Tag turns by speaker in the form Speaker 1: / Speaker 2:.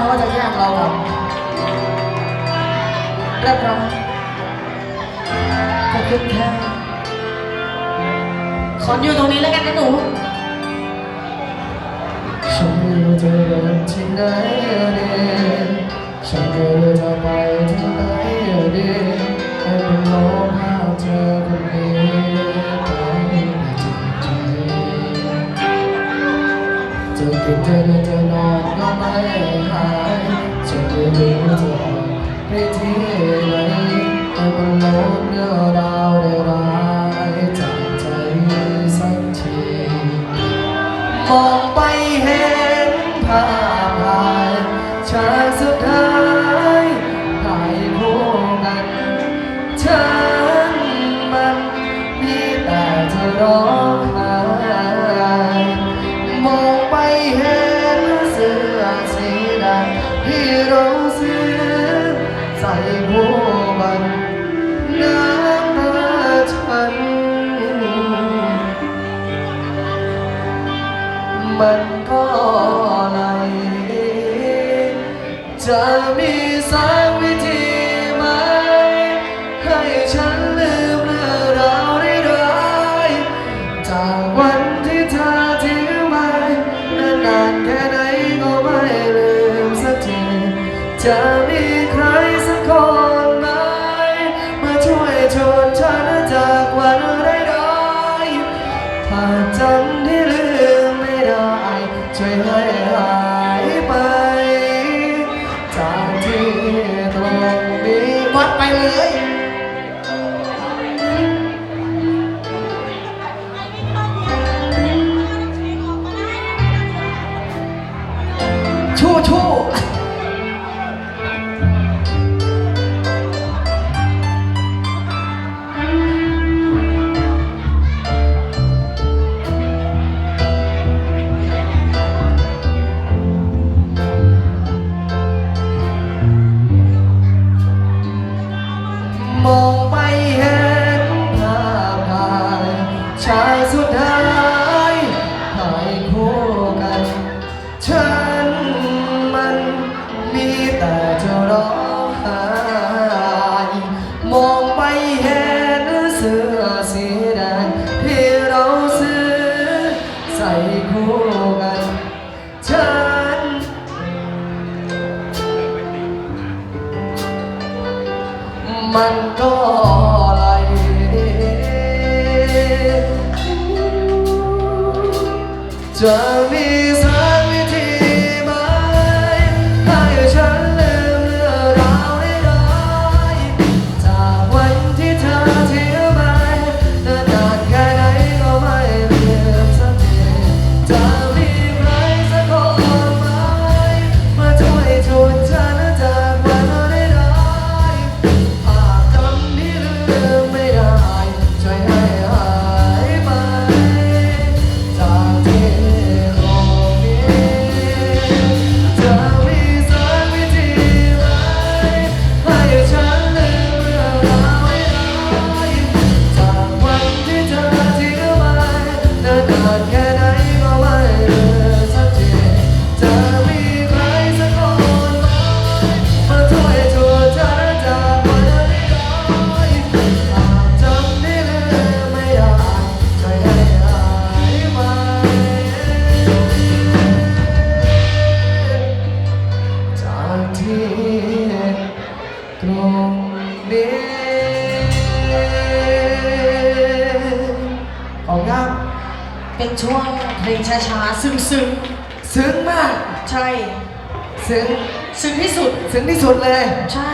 Speaker 1: มาว่าจะแย่งเราเรียบร้อยขอบคุณค่ะขออยู่ตรงนี้แล้วกันนะหนู
Speaker 2: ฉันอยู่เธอที่ไหน ไปที่ไหแต่บนลกเรื่องราวได้ร้ายจากใจสักทีมอันก็ไหจะมีสักวิธีไหม ให้ฉันลืมเรื่องราวได้ายๆจากวันที่เธอทิ้งไปนานแค่ไหนก็ไม่ลืมสักทีจะมี เลย คู่กันฉันมันก็ไหลจะมี เป็นช่วงเพ
Speaker 1: ลงช้าๆ ซึ้ง
Speaker 2: ซึ้งมาก
Speaker 1: ใช่
Speaker 2: ซึ้ง
Speaker 1: ซึ้งที่สุด
Speaker 2: ซึ้งที่สุดเลย
Speaker 1: ใช่